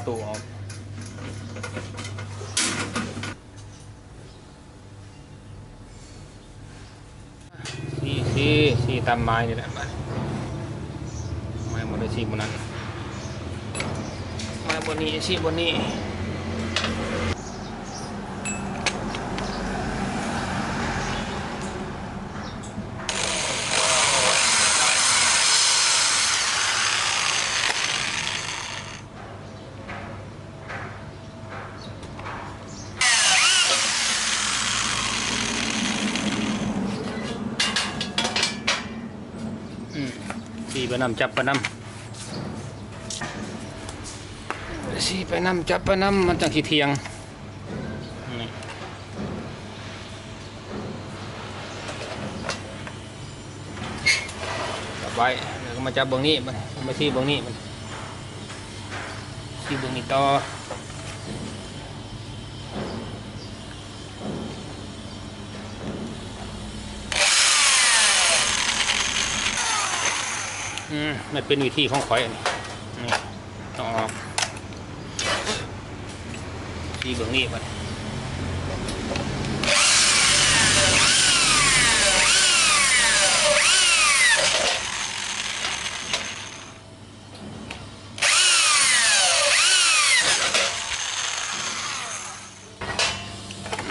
ประตูออกสีสีสีตามไม้นี่แหละบัดไม้บนได้สีบนนั้นไม้บนนี้สีบนนี้ ไปนำจับไปนำสีไปนำจับไปนำมันจังขี้เทียงนี่จับไว้แล้วก็มาจับเบื้องนี้มันมาที่เบื้องนี้มันที่เบื้องนี้ต่อ อืมมันเป็นวิธีของข่อยอันนี้นี่ต้องออกที่เบื้องนี้มัน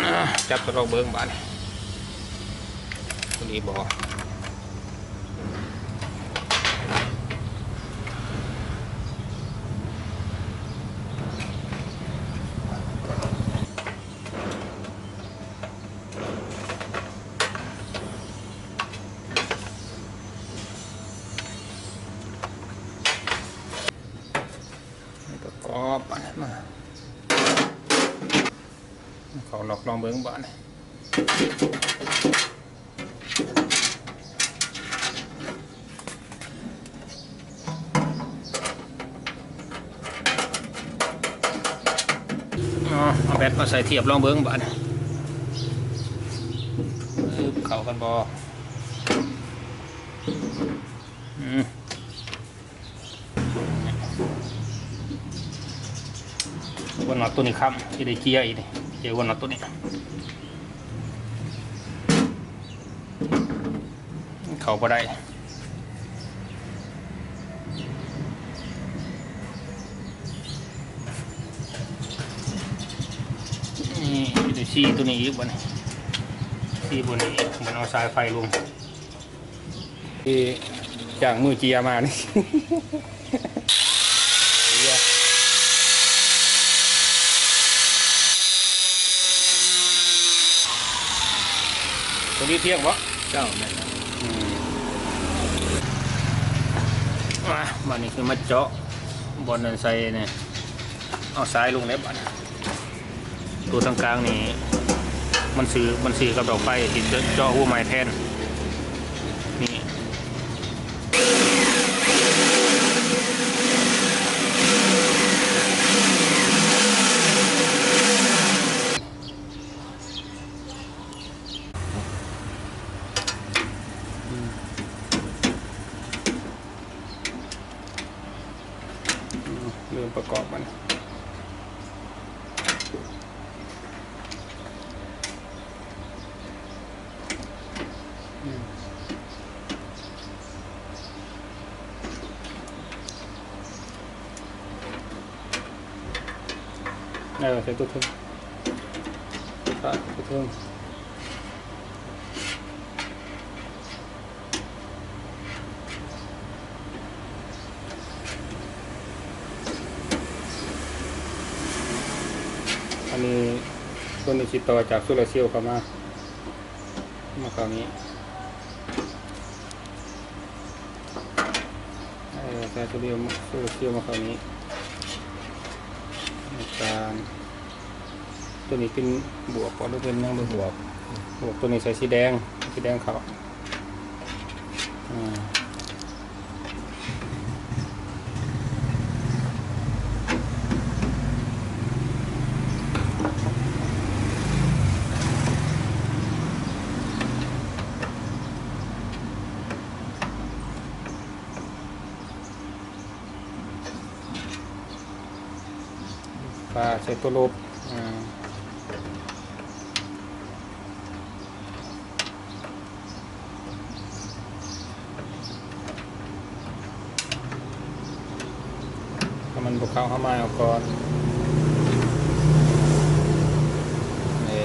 อ่าจับตัวเราเบิ้งบ้านตัวนี้บอ ประกอบอันนั้นมาเขาล อกลองเบิ้งบ้านเอาแบตมาใส่เทียบลองเบิ้งบ้านเข้ากันบออืมวันน็อตัวนี้ครับที่ได้เกียร์อีกนี่ เกียร์วันน็อตตัวนี้เขาพอได้นี่ดูซีตัวนี้อีกบนซีบนนี้มันเอาสายไฟลงที่จากมือเกียมานี่ เกียร์ ตัว นี้เที่ยงวะเจ้าแม่นมาบ้านนี้คือมาเจาะบอลนันใส่เนี่ยเอาซ้ายลงแล้วบ้านตัวทางกลางนี่มันสื่อมันสื่อกับดอกไฟที่จะเจาะหัวไม้แทนนี่ เริ่มประกอบมันอืมเออใส่ตัวทึงใส่ตัวทึง นนี้ตัวนี้ติดต่อจากโซลาร์เซลล์เข้ามา มาคราวนี้เออใส่โซลาร์เซลล์โซลาร์เซลล์มาคราวนี้ในการตัวนี้เป็นบวกก็ต้องเป็นยังเป็นบวกบวกตัวนี้ใส่สีแดงสีแดงเขาอ่า ฟ้าใส่ตัวลบอ่าถ้ามันบุกเข้าเข้ามาเอาก่อนนี่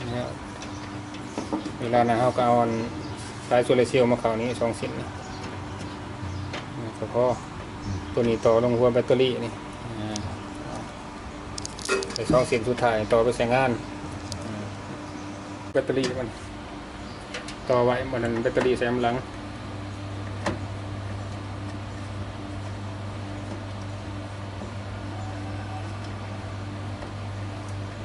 นะครับเวลานะเขาก็เอาสายโซลาเซลล์มาเขานี้สองเส้นนี่นี่ก็พอ ตัวนี้ต่อลงหัวแบตเตอรี่นี่อ่าใส่สองเส้นสุดท้ายต่อไปใช้งานอ่าแบตเตอรี่มัน ต่อไว้มันนั้นแบตเตอรี่ใส่กำลัง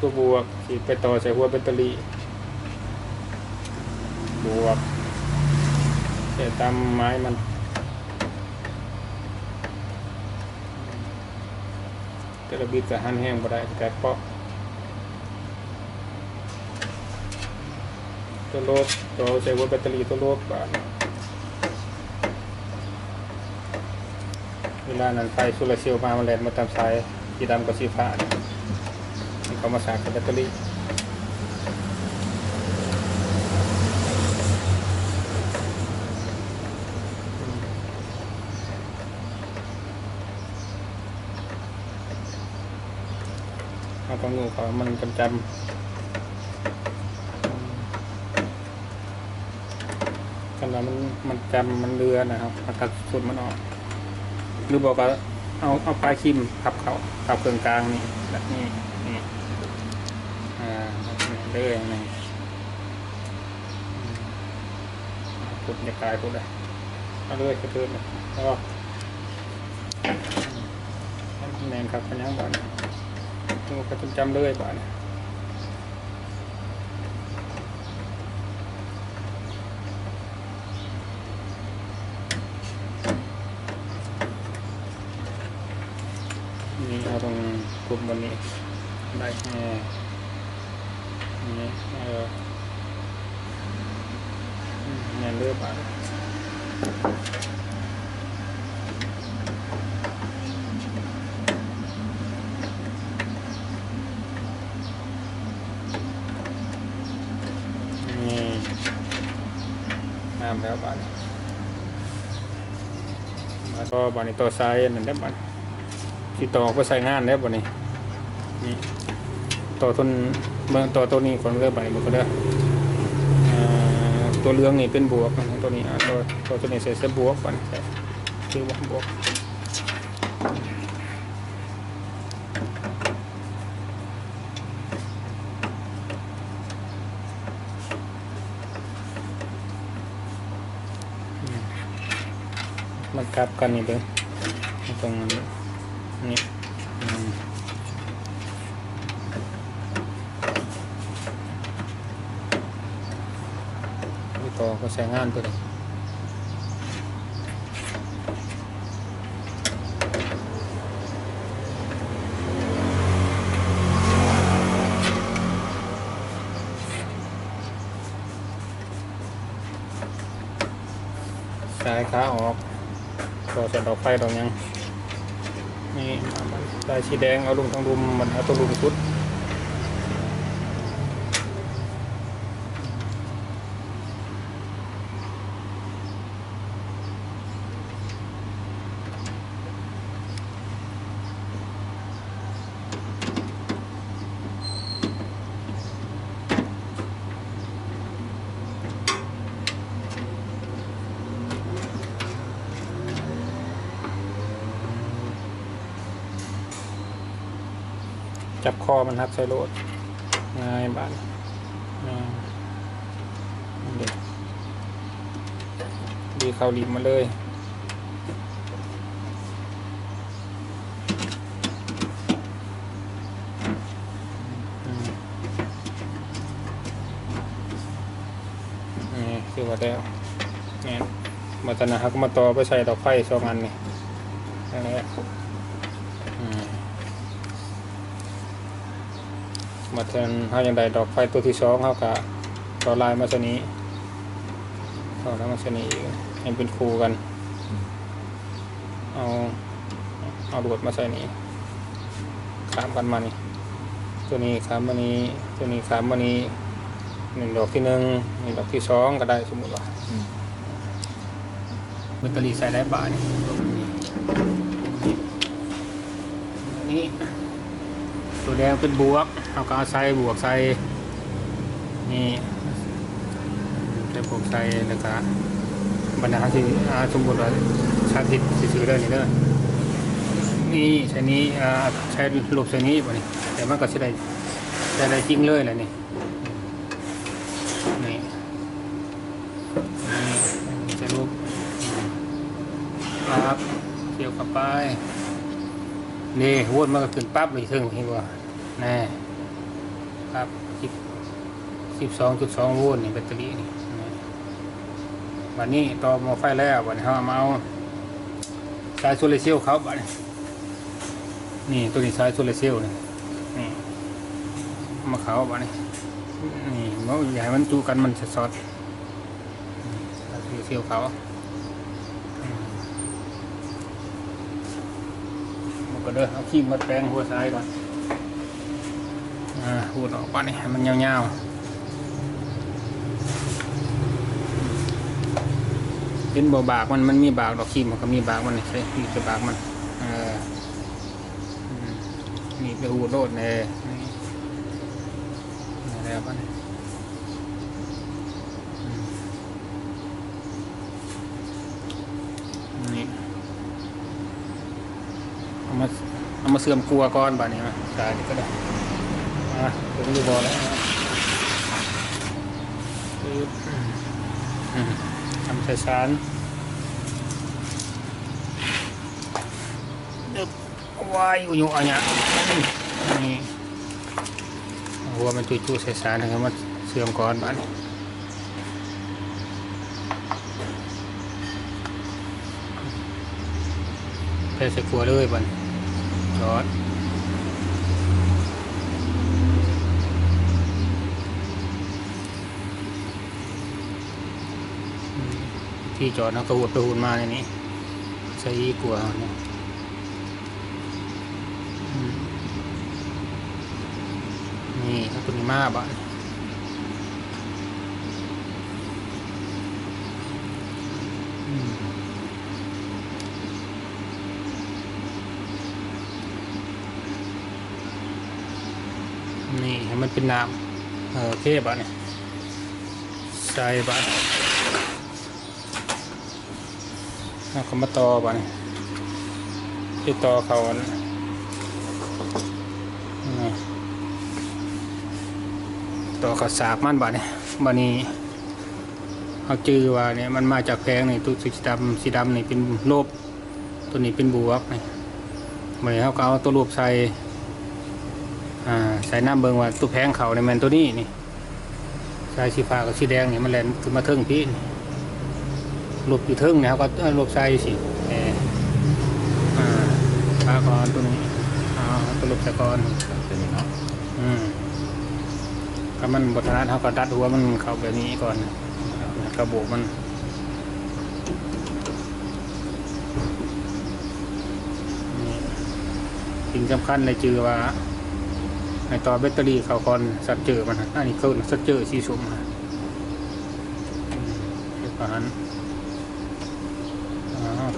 ตัวบวกขีดไปต่อใส่หัวแบตเตอรี่บวกใส่ตามไม้มัน แต่ ระบิดจะหันแห้งบ่ได้แต่เปาะตัวลบตัวใส่หัวแบตเตอรี่ตัวลบบานเวลานั้นไฟสุลาร์เซียวมามันแลนมาตามสายสีดำกับสีฟ้าเขามาสากกับแบตเตอรี่ เอาต้องงูเขามันจำจำกันว่ามันมันจำมันเรือนะครับมันตัดสุดมันออก หรือบอกว่าเอาเอาปลายคิมขับเขาขับเครื่องกลางนี่แบบนี้นี่อ่าเลื่อยนี่พุดจะกลายพุดเลยเอาเลื่อยกระเทือนเลยแล้วก็แมนครับพยังบ้าน ตัวกระจำเลื่อยบ้านี่เอาตรงกลุ่มบนนี้ได้แค่นี่เอออืมแมนเลือยบ้านนี่ น้ำแล้วบ้านแล้วก็บ้านนี้ตัวซ้ายนั่นได้บ้านที่ต่อก็ใส่งานแล้วบ่นี้นี่ต่อต้นเมืองต่อตัวนี้คนเลือกไปหมดก็ได้อ่าตัวเรื่องนี่เป็นบวกตัวนี้อ่าตัวตัวนี้ใส่เส้นบวกก่อนใส่ชื่อว่าบวก มันกลับกันนี่เด้อต ก็ใช้งานตัวนี้สดอกไฟดอกยังนี่มันลายสีแดงเอาลุงทางรุมมันเอาตัวลุมชุด จับคอมันฮัดใส่โลดง่ายบ้านเด็กดีเข้าริมมาเลยนี่คือว่าแล้วเนี่ยมาตนะฮักมาต่อไปใส่ดอกไฟสองอันนี่นั่นแหละอืม มาแทนเขาอย่างใดดอกไฟตัวที่สองเขากะต่อลายมาชนี้ต่อแล้วมาชนี้อีกให้เป็นคู่กัน เอาเอาลวดมาใส่นี่ขามกันมานี่ตัวนี้ขามมานี้ตัวนี้ขามมานี้หนึ่งดอกที่หนึ่งนี่ดอกที่สองก็ได้สมมติว่าอืมแบตเตอรี่ใส่ได้บาทนี่นี่ ตัวแดงเป็นบวกเอาก็เอาใส่บวกใส่นี่ใส่บวกใส่แล้วก็บรรดาที่อ่าสมมติว่าชาติซื้อๆเด้นี่เด้อนี่ใช้นี้อ่าใช้รูปใช้นี้บ่นี่แต่มันก็ใช้ได้ใช้ได้จริงเลยแหละนี่นี่นี่ใช้รูปครับเกี่ยวกับไปนี่วนมาก็ขึ้นปั๊บเลยถึงเห็นว่า แน่ครับสิบสิบสองจุดสองโวลต์นี่แบตเตอรี่นี่นี่วันนี้ต่อหมอไฟแล้ววันนี้เขาเอามาเอาสายโซลาร์เซลล์เขาบัดนี้นี่ตัวนี้สายโซลาร์เซลล์นี่นี่เอามาเขาบัดนี้นี่มันใหญ่มันจูกันมันจะซอดสายโซลาร์เซลล์เขามันก็เด้อเอาขี้มาแปรงหัวซ้ายก่อนอ่า หูดออกปะนี่มันยาวๆเป็นบ่บากมันมันมีบากดอกขี้มันก็มีบากมันใช่นี่คือบากมันเอออืมนี่ไปหูโลดแน่นี่แล้วปะนี่นี่เอามาเอามาเสื่อมกลัวก้อนบ่านี้มาสายนี่ก็ได้ อะถึงดูบอแล้วปึ๊บอืมทำใส่สารดึบวายอุยุอันเนี้ยนี่หัวมันจุยๆใส่สารนะครับมาเสื่อมก้อนบ้านใส่ใส่กลัวเลยบ้านจอด ที่จอดนะกระหุดกระหุดมาในนี้ใช้กลัวเนี่ยนี่ถ้าตัวนี้มาบ้านนี่ให้มันเป็นน้ำเออเคบะเนี่ยใส่บะ แล้วก็มาต่อบะเนี่ยที่ต่อเขาอันะต่อเขาสากมันบะเนี่ยบะนี้เขาจื้อว่าเนี่ยมันมาจากแพงนี่ตัวสีดำสีดำนี่เป็นลบตัวนี้เป็นบวกนี่เหมือนเขาเอาตัวรูปใส่อ่าใส่น้ำเบิงว่าตู้แพงเขาในแมนตัวนี้นี่สายสีฟ้ากับสีแดงนี่มันแลนขึ้นมาเทิงพี่นี่ ลบอยู่เทิงเนี่ยเขาก็เอ้ยหลบใส่สิเอออ่าปลาก่อนตัวนี้อ่าตัวหลบใส่ก่อนเป็นอย่างเนาะอืมถ้ามันบทนัดเขาก็ดัดหัวมันเข้าแบบนี้ก่อนกระโบกมันนี่สิ่งสำคัญเลยจือว่าในต่อแบตเตอรี่เขาก่อนสัตว์เจอมันฮะอันนี้เขาสัตว์เจอสีส้มฮะอืมเรียกว่าหันอ่าเขาเน้นให้มันคุ้งแล้วก็จังหันหันร้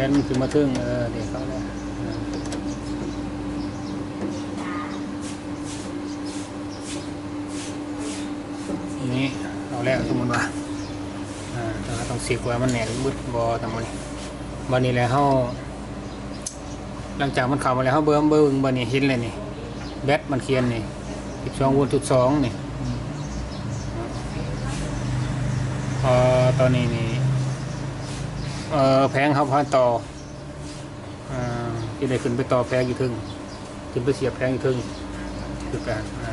วนมันขึ้นมาถึงเออเดี๋ยวเขาแล้วเอออันนี้เอาแล้วสมมติว่าอ่าเราต้องเสียกว่ามันแหนนมืดบอทำมันวันนี้แล้วเขาหลังจากมันเข้ามาแล้วเขาเบิ่งเบิ่งบันนี้ห็นเลยนี่แบตมันเขียนนี่สิบสองวนจุดสองนี่เอ่อตอนนี้นี่ แพงครับพันต่ออ่าที่ได้ขึ้นไปต่อแพงอยู่ถึงขึ้นไปเสียบแพงอยู่ถึงคือการอ่า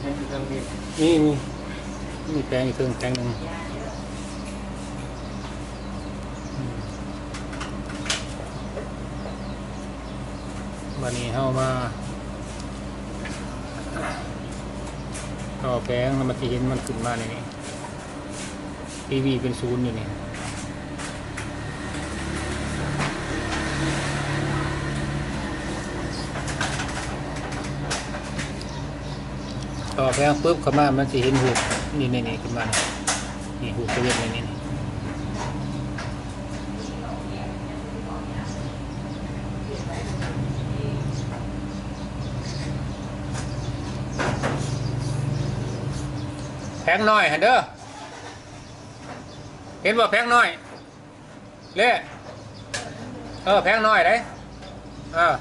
ให้เรื่องนี้นี่มีมีแพงอยู่ถึงแพงหนึ่งอืมวันนี้เข้ามาต่อแพงแล้วมันจะเห็นมันขึ้นมาในนี้ทีวีเป็นศูนย์อยู่นี่ ต่อแพงปุ๊บเข้ามามันจะเห็นหูนี่นี่นี่ขึ้นมานี่หูสวิตช์นี่นี่นี่แพงน้อยฮะเด้อเห็นว่าแพงน้อยเล่เออแพงน้อยได้เออ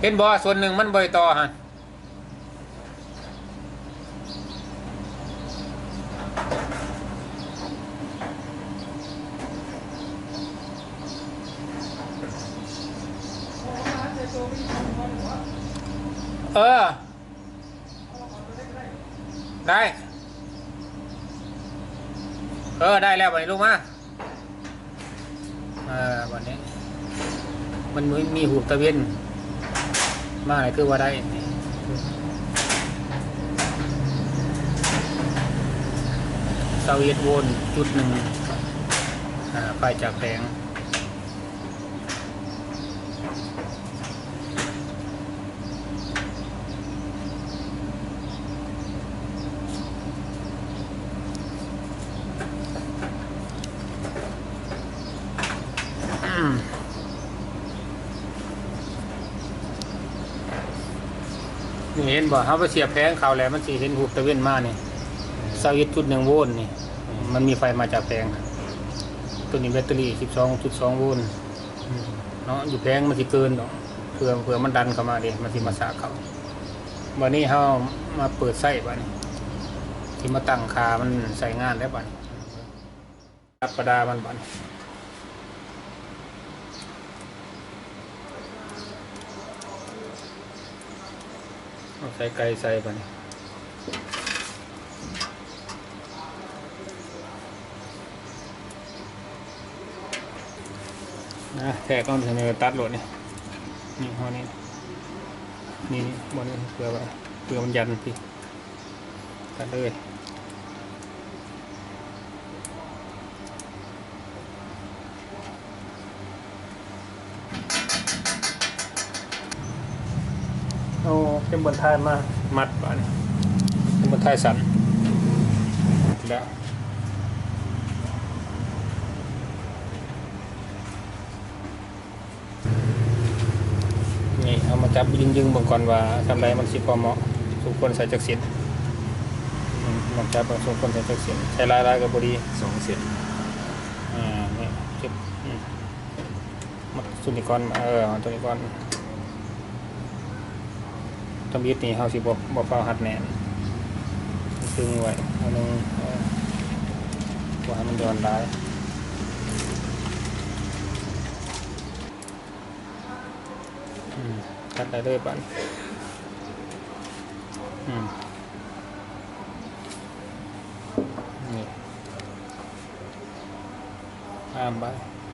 เห็นบ่ส่วนหนึ่งมันบ่อยต่อฮะเออ ได้ เออ ได้แล้วไปลูกมาเออวันนี้ มันมีมีหูตะเวน มาอะไรคือว่าได้เตาเวียดโวนจุดหนึ่งไปจากแผง บ่เขาไปเสียบแผงเขาแล้วมันสิเห็นหูบตะเวนมานี่เสายึดจุดหนึ่งโวลต์นี่ มันมีไฟมาจากแผงตัวนี้แบตเตอรี่12.2โวลต์เนาะอยู่แผงมันสิเกินดอกเพื่อเพื่อมันดันเข้ามาเดิมันสิมาสาเขาวันนี้เขามาเปิดไส้บัดนี้ที่มาตั้งคามันใส่งานแล้วบัดนี้รับประดามันบัดนี้เอา ใส่ไก่ใส่บันี้นะแทกก้อนเสนอตัดโหลดนี่นี่ห้อนี้ นี่นี่บนนี้เปลือกเปลือกมันยันพี่ตัดเลย เอาเป็นบนท้ายมามัดป่ะนี่เป็นบนท้ายสันแล้วนี่เอามาจับยิงยิงๆเบางก่อนว่าทำไรมันสิพอเหมาะสุกคนใส่จักเสียนอืมลองจับเบิ่งสุกคนใส่จักเสียนใช้ลายลายกับบดีสองเสียงอ่านี่จุดอืมมัดสุนิกรเออเอาตัวนี้ก่อ นทำยิดนี่เฮาสิบ่บ่เฝ้าหัดแน่นตึงไว้เอาลงเออว่ามันย้อนได้ตัดได้เลยปันอืมนี่ตามไป